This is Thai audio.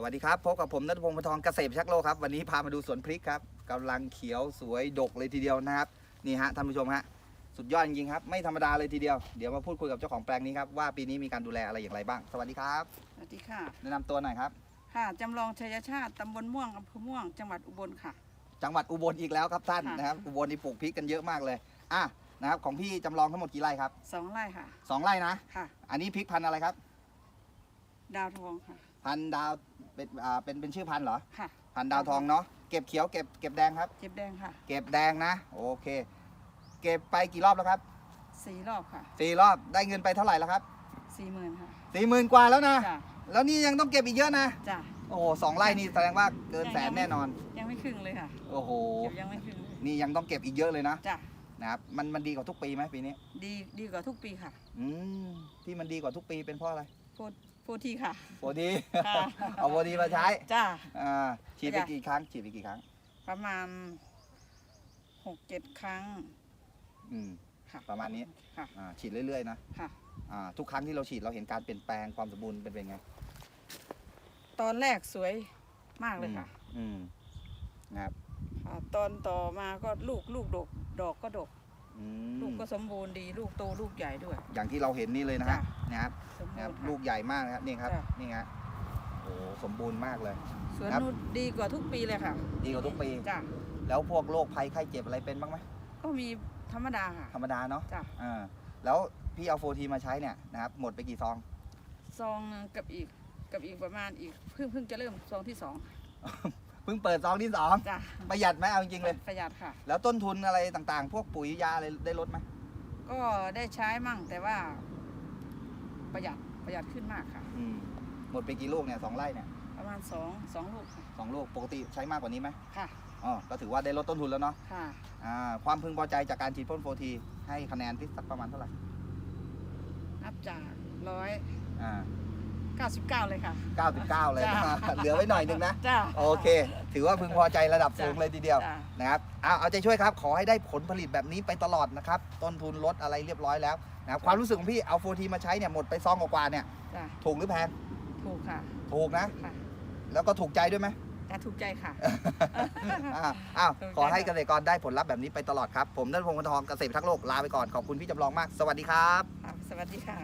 สวัสดีครับพบกับผมนัทพงศ์พทองเกษตรชักโลกครับ วันนี้พามาดูสวนพริกครับกำลังเขียวสวยดกเลยทีเดียวนะครับนี่ฮะท่านผู้ชมฮะสุดยอดจริงๆครับ ไม่ธรรมดาเลยทีเดียวเดี๋ยวมาพูดคุยกับเจ้าของแปลงนี้ครับว่าปีนี้มีการดูแลอะไรอย่างไรบ้าง สวัสดีครับ สวัสดีค่ะ แนะนำตัวหน่อยครับ ค่ะ จำลองชัยชาติ ตำบลม่วงอำเภอม่วง จังหวัดอุบลค่ะ จังหวัดอุบลอีกแล้วครับท่านค่ะ นะครับอุบลนี่ปลูกพริกกันเยอะมากเลยอะนะครับของพี่จำลองทั้งหมดกี่ไร่ครับสองไร่ค่ะ สองไร่นะ ค่ะ อันนี้พริกพันธุ์อะไรครับ ดาวทองค่ะ พันธุ์ดาวเป็นอ่าเป็นเป็นชื่อพันธุ์เหรอ ค่ะ พันธุ์ดาวทองเนาะเก็บเขียวเก็บเก็บแดงครับ เจ็บแดงค่ะเก็บแดงนะ โอเค เก็บไปกี่รอบแล้วครับสี่รอบค่ะสี่รอบได้เงินไปเท่าไหร่แล้วครับสี่หมื่นค่ะสี่หมื่นกว่าแล้วนะ จ้ะแล้วนี่ยังต้องเก็บอีกเยอะนะ จ้ะโอ้โหสองไร่นี่แสดงว่าเกินแสนแน่นอน ยังไม่ครึ่งเลยค่ะโอ้โห เก็บยังไม่ครึ่งเลยนี่ยังต้องเก็บอีกเยอะเลยนะจ้ะนะครับมันมันดีกว่าทุกปีไหมปีนี้ ดีดีกว่าทุกปีค่ะอืมที่มันดีกว่าทุกปีเป็นเพราะอะไรโฟโฟทีค่ะ โฟดีค่ะ เอาโฟดีมาใช้จ้ะอ่าฉีดไปกี่ครั้งฉีดไปกี่ครั้ง ประมาณหกเจ็ดครั้งอืม ค่ะประมาณนี้ ค่ะ อ่าฉีดเรื่อยๆนะค่ะ อ่าทุกครั้งที่เราฉีดเราเห็นการเปลี่ยนแปลงความสมบูรณ์เป็นเป็นไงตอนแรกสวยมากเลยค่ะอืมนะครับค่ะ ตอนต่อมาก็ลูกลูกดก ดอกก็ดก อืลูกมก็สมบูรณ์ดี ลูกโตลูกใหญ่ด้วย อย่างที่เราเห็นนี่เลยนะฮะจ้ะ นะครับสมบูนะครรับณ์ค่ะลูกใหญ่มากนะครับนี่ครับจ้ะ นี่ฮะโอ้สมบูรณ์มากเลย สวนครับ นุชดีกว่าทุกปีเลยค่ะดีกว่าทุกปี จ้ะแล้วพวกโรคภัยไข้เจ็บอะไรเป็นบ้างไหมก็มีธรรมดาค่ะธรรมดาเนาะจ้ะอ่าแล้วพี่เอาโฟทีมาใช้เนี่ยนะครับหมดไปกี่ซอง ซองหนึ่งกับอีกกับอีกประมาณอีกเพิ่งเพิ่งจะเริ่มซองที่สองเพิ่งเปิดซองที่สองจ้ะประหยัดไหมเอาจริงๆเลย ประหยัดค่ะ แล้วต้นทุนอะไรต่างๆ พวกปุ๋ยยาอะไรได้ลดไหมก็ได้ใช้มั่งแต่ว่า ประหยัดประหยัดขึ้นมากค่ะ อืมหมดไปกี่ลูกเนี่ยสองไร่เนี่ยประมาณสองสองลูกค่ะสองลูกปกติใช้มากกว่านี้ไหมค่ะอ๋อก็ถือว่าได้ลดต้นทุนแล้วเนาะค่ะ อ่าความพึงพอใจจากการฉีดพ่นโฟทีให้คะแนนที่สักประมาณเท่าไหร่นับจากร้อยอ่า เก้าสิบเก้าเลยค่ะ 99 เลยนะจ้ะเหลือไว้หน่อยหนึงนะ จ้าโอเค ถือว่าพึงพอใจระดับจ้ะสูงเลยทีเดียวจ้านะครับเอาเอาใจช่วยครับ ขอให้ได้ผลผลิตแบบนี้ไปตลอดนะครับ ต้นทุนลดอะไรเรียบร้อยแล้วนะครับความรู้สึกของพี่เอาโฟทีมาใช้เนี่ยหมดไปซองกว่าๆเนี่ย จ้าถูกหรือแพง ถูกค่ะถูกนะ ค่ะแล้วก็ถูกใจด้วยไหม แต่ถูกใจค่ะ อ่าอ้าวถูกใจขอให้ค่ะเกษตรกรได้ผลลัพธ์แบบนี้ไปตลอดครับ ผมนัทพงศ์วรรณทองเกษตรทักษ์โลก ลาไปก่อน ขอบคุณพี่จำลองมาก สวัสดีครับ ครับสวัสดีค่ะ